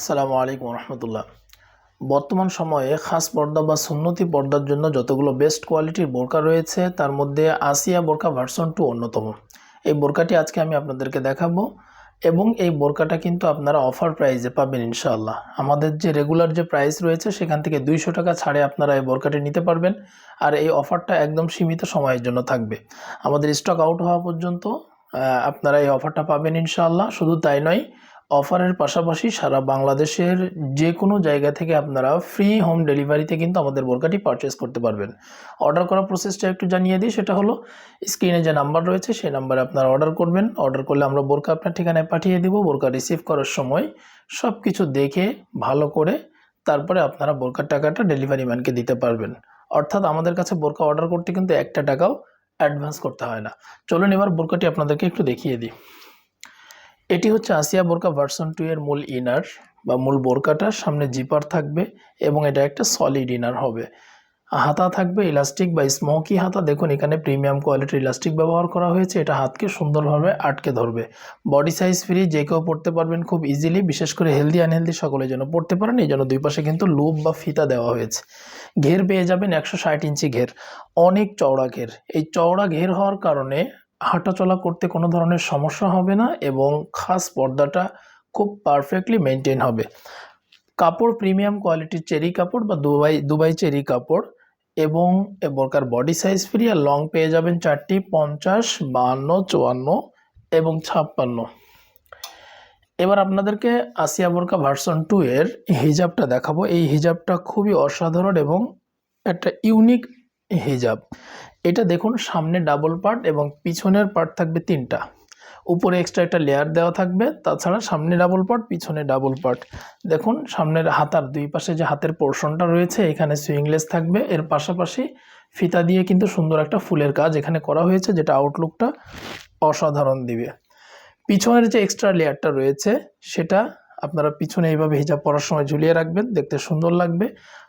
আসসালামু আলাইকুম রহমতুল্লাহ। বর্তমান সময়ে খাস পর্দা বা সুন্নতি পর্দার জন্য যতগুলো বেস্ট কোয়ালিটির বোরকা রয়েছে, তার মধ্যে আসিয়া বোরকা ভার্সন টু অন্যতম। এই বোরকাটি আজকে আমি আপনাদেরকে দেখাবো এবং এই বোরকাটা কিন্তু আপনারা অফার প্রাইজে পাবেন ইনশাআল্লাহ। আমাদের যে রেগুলার যে প্রাইস রয়েছে, সেখান থেকে দুইশো টাকা ছাড়ে আপনারা এই বোরকাটি নিতে পারবেন আর এই অফারটা একদম সীমিত সময়ের জন্য থাকবে। আমাদের স্টক আউট হওয়া পর্যন্ত আপনারা এই অফারটা পাবেন ইনশাআল্লাহ। শুধু তাই নয় অফারের পাশাপাশি সারা বাংলাদেশের যে কোনো জায়গা থেকে আপনারা ফ্রি হোম ডেলিভারিতে কিন্তু আমাদের বোরকাটি পারচেস করতে পারবেন। অর্ডার করার প্রসেসটা একটু জানিয়ে দিই, সেটা হলো স্ক্রিনে যে নাম্বার রয়েছে, সেই নাম্বারে আপনারা অর্ডার করবেন। অর্ডার করলে আমরা বোরকা আপনার ঠিকানায় পাঠিয়ে দিব। বোরকা রিসিভ করার সময় সব কিছু দেখে, ভালো করে তারপরে আপনারা বোরকার টাকাটা ডেলিভারি ম্যানকে দিতে পারবেন। অর্থাৎ আমাদের কাছে বোরকা অর্ডার করতে কিন্তু একটা টাকাও অ্যাডভান্স করতে হয় না। চলুন এবার বোরকাটি আপনাদেরকে একটু দেখিয়ে দিই। এটি হচ্ছে আসিয়া বোরকা ভার্সন টু এর মূল ইনার বা মূল বোরকাটা সামনে জিপার থাকবে এবং এটা একটা সলিড ইনার হবে। হাতা থাকবে ইলাস্টিক বা স্মোকি হাতা। দেখুন, এখানে প্রিমিয়াম কোয়ালিটির ইলাস্টিক ব্যবহার করা হয়েছে। এটা হাতকে সুন্দরভাবে আটকে ধরবে। বডি সাইজ ফ্রি যে কেউ পড়তে পারবেন খুব ইজিলি বিশেষ করে হেলদি আনহেলদি সকলে যেন পড়তে পারেন। এই জন্য দুই পাশে কিন্তু লুপ বা ফিতা দেওয়া হয়েছে। ঘের পেয়ে যাবেন একশো ষাট ইঞ্চি ঘের। অনেক চওড়া ঘের। এই চওড়া ঘের হওয়ার কারণে হাঁটাচলা করতে কোনো ধরনের সমস্যা হবে না এবং খাস পর্দাটা খুব পারফেক্টলি মেনটেন হবে। কাপড় প্রিমিয়াম কোয়ালিটির চেরি কাপড় বা দুবাই দুবাই চেরি কাপড় এবং এ বোরকার বডি সাইজ ফ্রি আর লং পেয়ে যাবেন চারটি, পঞ্চাশ, বাহান্ন, চুয়ান্ন এবং ছাপ্পান্ন। এবার আপনাদেরকে আসিয়া বোরকা ভার্সন টু এর হিজাবটা দেখাবো। এই হিজাবটা খুবই অসাধারণ এবং একটা ইউনিক হিজাব। এটা দেখুন, সামনে ডাবল পার্ট এবং পিছনের পার্ট থাকবে তিনটা। উপরে এক্সট্রা একটা লেয়ার দেওয়া থাকবে, তাছাড়া সামনে ডাবল পার্ট পিছনে ডাবল পার্ট দেখুন, সামনের হাতার দুই পাশে যে হাতের পোর্শনটা রয়েছে, এখানে সুইংলেস থাকবে। এর পাশাপাশি ফিতা দিয়ে কিন্তু সুন্দর একটা ফুলের কাজ এখানে করা হয়েছে, যেটা আউটলুকটা অসাধারণ দিবে। পিছনের যে এক্সট্রা লেয়ারটা রয়েছে, সেটা আপনারা পিছনে এইভাবে হিজাব পরার সময় ঝুলিয়ে রাখবেন, দেখতে সুন্দর লাগবে।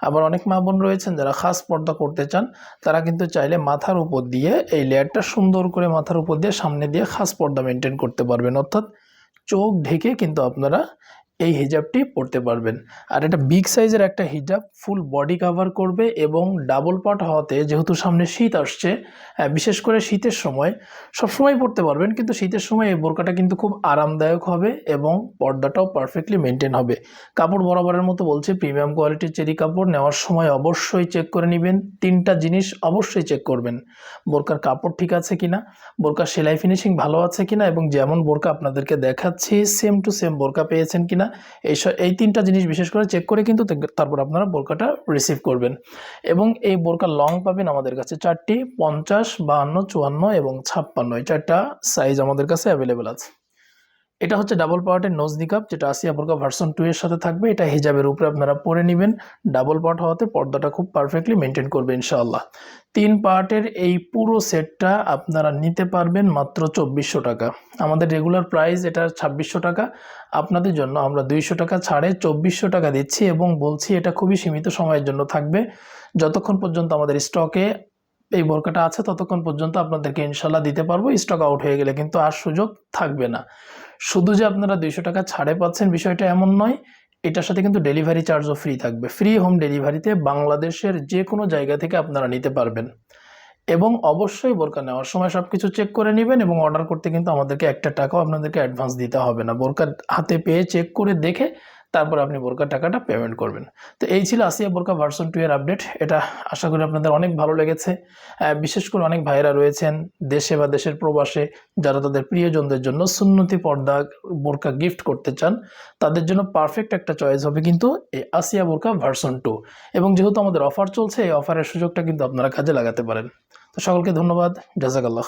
আবার অনেক মা বোন রয়েছেন যারা খাস পর্দা করতে চান, তারা কিন্তু চাইলে মাথার উপর দিয়ে এই লেয়ারটা সুন্দর করে মাথার উপর দিয়ে সামনে দিয়ে খাস পর্দা মেনটেন করতে পারবেন। অর্থাৎ চোখ ঢেকে কিন্তু আপনারা এই হিজাবটি পরতে পারবেন। আর এটা বিগ সাইজের একটা হিজাব ফুল বডি কভার করবে এবং ডাবল পার্ট হওয়াতে যেহেতু সামনে শীত আসছে বিশেষ করে শীতের সময়, সবসময় পরতে পারবেন, কিন্তু শীতের সময় এই বোরকাটা কিন্তু খুব আরামদায়ক হবে এবং পর্দাটাও পারফেক্টলি মেনটেন হবে। কাপড় বরাবরের মতো বলছে প্রিমিয়াম কোয়ালিটির চেরি কাপড় নেওয়ার সময় অবশ্যই চেক করে নেবেন। তিনটা জিনিস অবশ্যই চেক করবেন। বোরকার কাপড় ঠিক আছে কিনা, বোরকার সেলাই ফিনিশিং ভালো আছে কিনা এবং যেমন বোরকা আপনাদেরকে দেখাচ্ছি সেম টু সেম বোরকা পেয়েছেন কিনা এই এই তিনটা জিনিস বিশেষ করে চেক করে কিন্তু তারপর আপনারা বোরকাটা রিসিভ করবেন। এবং এই বোরকা লং পাবেন আমাদের কাছে চারটি, পঞ্চাশ, বাহান্ন, চুয়ান্ন এবং ছাপ্পান্ন। এই চারটা সাইজ আমাদের কাছে অ্যাভেলেবেল আছে। এটা হচ্ছে ডাবল পার্টের নোজ নিকাপ যেটা আসিয়া বোরকা ভার্সন টু এর সাথে থাকবে। এটা হিজাবের উপরে আপনারা পরে নেবেন। ডাবল পার্ট হওয়াতে পর্দাটা খুব পারফেক্টলি মেনটেন করবে ইনশাআল্লাহ। তিন পার্টের এই পুরো সেটটা আপনারা নিতে পারবেন মাত্র চব্বিশশো টাকা। আমাদের রেগুলার প্রাইস এটা ছাব্বিশশো টাকা। আপনাদের জন্য আমরা দুইশো টাকা ছাড়ে চব্বিশশো টাকা দিচ্ছি এবং বলছি এটা খুবই সীমিত সময়ের জন্য থাকবে। যতক্ষণ পর্যন্ত আমাদের স্টকে এই বোরকাটা আছে, ততক্ষণ পর্যন্ত আপনাদেরকে ইনশাল্লাহ দিতে পারব। স্টক আউট হয়ে গেলে কিন্তু আর সুযোগ থাকবে না। শুধু যে আপনারা দুইশো টাকা ছাড়ে পাচ্ছেন বিষয়টা এমন নয়, এটার সাথে কিন্তু ডেলিভারি চার্জও ফ্রি থাকবে। ফ্রি হোম ডেলিভারিতে বাংলাদেশের যে কোনো জায়গা থেকে আপনারা নিতে পারবেন। এবং অবশ্যই বোরকা নেওয়ার সময় সব কিছু চেক করে নেবেন এবং অর্ডার করতে কিন্তু আমাদেরকে একটা টাকাও আপনাদেরকে অ্যাডভান্স দিতে হবে না। বোরকা হাতে পেয়ে চেক করে দেখে তারপর আপনি বোরকার টাকাটা পেমেন্ট করবেন। তো এই ছিল আসিয়া বোরকা ভার্সন টু এর আপডেট এটা আশা করি আপনাদের অনেক ভালো লেগেছে। বিশেষ করে অনেক ভাইরা রয়েছেন দেশে বা দেশের প্রবাসে যারা তাদের প্রিয়জনদের জন্য সুন্নতি পর্দা বোরকা গিফট করতে চান, তাদের জন্য পারফেক্ট একটা চয়েস হবে কিন্তু এই আসিয়া বোরকা ভার্সন টু এবং যেহেতু আমাদের অফার চলছে, এই অফারের সুযোগটা কিন্তু আপনারা কাজে লাগাতে পারেন। তো সকলকে ধন্যবাদ। জাজাকাল্লাহ